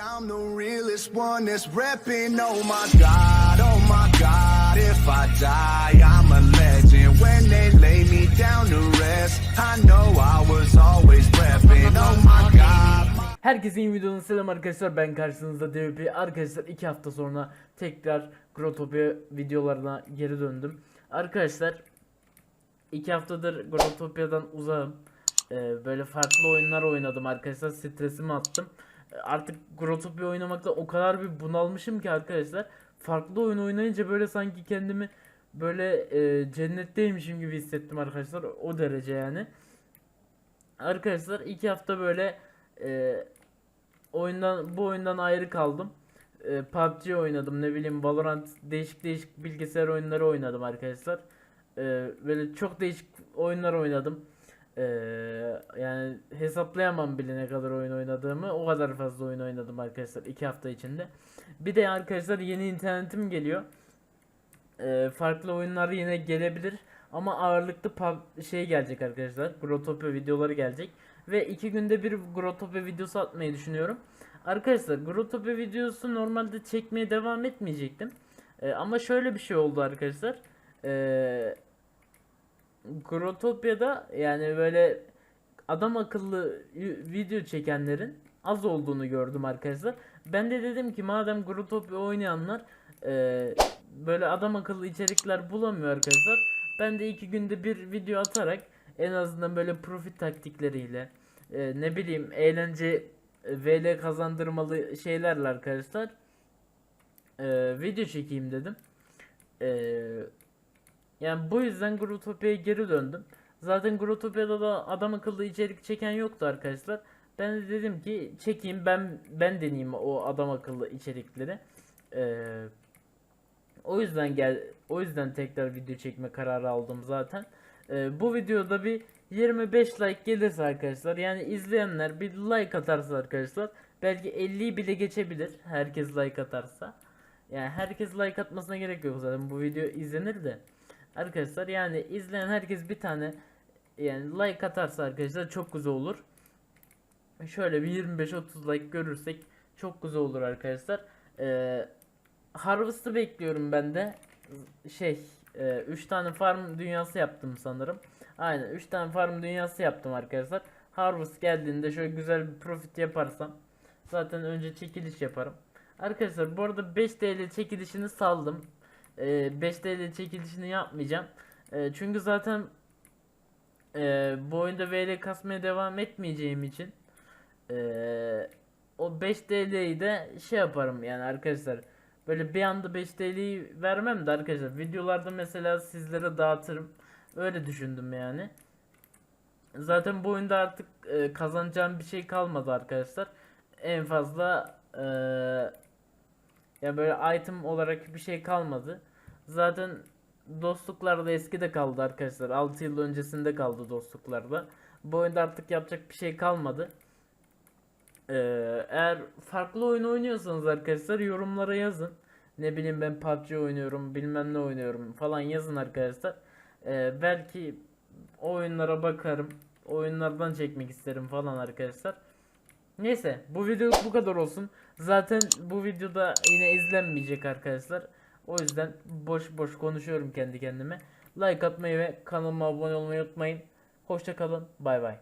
I'm the realest one that's repping. Oh my god, oh my god. If I die, I'm a legend. When they lay me down to rest, I know I was always repping. Oh my god. Herkese iyi videonun selam arkadaşlar ben karşınızda DVP arkadaşlar 2 hafta sonra tekrar Grotopia videolarına geri döndüm Arkadaşlar 2 haftadır Grotopia'dan uzağım Ee, Böyle farklı oyunlar oynadım arkadaşlar stresimi attım Artık Grotopia oynamakta o kadar bir bunalmışım ki arkadaşlar Farklı oyun oynayınca böyle sanki kendimi böyle e, cennetteymişim gibi hissettim arkadaşlar o derece yani Arkadaşlar iki hafta böyle e, oyundan bu oyundan ayrı kaldım. E, PUBG oynadım ne bileyim Valorant değişik değişik bilgisayar oyunları oynadım arkadaşlar. E, böyle çok değişik oyunlar oynadım. E, yani hesaplayamam bile ne kadar oyun oynadığımı. O kadar fazla oyun oynadım arkadaşlar iki hafta içinde. Bir de arkadaşlar yeni internetim geliyor. E, farklı oyunlar yine gelebilir. Ama ağırlıklı pub şey gelecek arkadaşlar. Grotopia videoları gelecek. Ve iki günde bir Grotopia videosu atmayı düşünüyorum. Arkadaşlar Grotopia videosu normalde çekmeye devam etmeyecektim. Ee, ama şöyle bir şey oldu arkadaşlar. Ee, Grotopia'da yani böyle adam akıllı video çekenlerin az olduğunu gördüm arkadaşlar. Ben de dedim ki madem Grotopia oynayanlar e, böyle adam akıllı içerikler bulamıyor arkadaşlar. Ben de iki günde bir video atarak en azından böyle profit taktikleriyle e, ne bileyim eğlence e, VL kazandırmalı şeylerle arkadaşlar e, video çekeyim dedim. E, yani bu yüzden Grotopia'ya geri döndüm. Zaten Grotopia'da da adam akıllı içerik çeken yoktu arkadaşlar. Ben de dedim ki çekeyim ben ben deneyeyim o adam akıllı içerikleri. Eee o yüzden gel o yüzden tekrar video çekme kararı aldım zaten. Ee, bu videoda bir 25 like gelirse arkadaşlar yani izleyenler bir like atarsa arkadaşlar belki 50'yi bile geçebilir herkes like atarsa. Yani herkes like atmasına gerek yok zaten bu video izlenir de. Arkadaşlar yani izleyen herkes bir tane yani like atarsa arkadaşlar çok güzel olur. Şöyle bir 25-30 like görürsek çok güzel olur arkadaşlar. Ee, Harvest'ı bekliyorum ben de. Şey, 3 tane farm dünyası yaptım sanırım. Aynen 3 tane farm dünyası yaptım arkadaşlar. Harvest geldiğinde şöyle güzel bir profit yaparsam zaten önce çekiliş yaparım. Arkadaşlar bu arada 5 TL çekilişini saldım. Ee, 5 TL çekilişini yapmayacağım. Ee, çünkü zaten e, bu oyunda VL kasmaya devam etmeyeceğim için e, o 5 TL'yi de şey yaparım yani arkadaşlar. Böyle bir anda 5 TL'yi vermem de arkadaşlar. Videolarda mesela sizlere dağıtırım. Öyle düşündüm yani. Zaten bu oyunda artık e, kazanacağım bir şey kalmadı arkadaşlar. En fazla e, ya böyle item olarak bir şey kalmadı. Zaten dostluklarda eskide kaldı arkadaşlar. 6 yıl öncesinde kaldı dostluklarda. Bu oyunda artık yapacak bir şey kalmadı. Ee, eğer farklı oyun oynuyorsanız arkadaşlar yorumlara yazın. Ne bileyim ben PUBG oynuyorum, bilmem ne oynuyorum falan yazın arkadaşlar. Ee, belki oyunlara bakarım. Oyunlardan çekmek isterim falan arkadaşlar. Neyse bu video bu kadar olsun. Zaten bu videoda yine izlenmeyecek arkadaşlar. O yüzden boş boş konuşuyorum kendi kendime. Like atmayı ve kanalıma abone olmayı unutmayın. Hoşça kalın. Bay bay.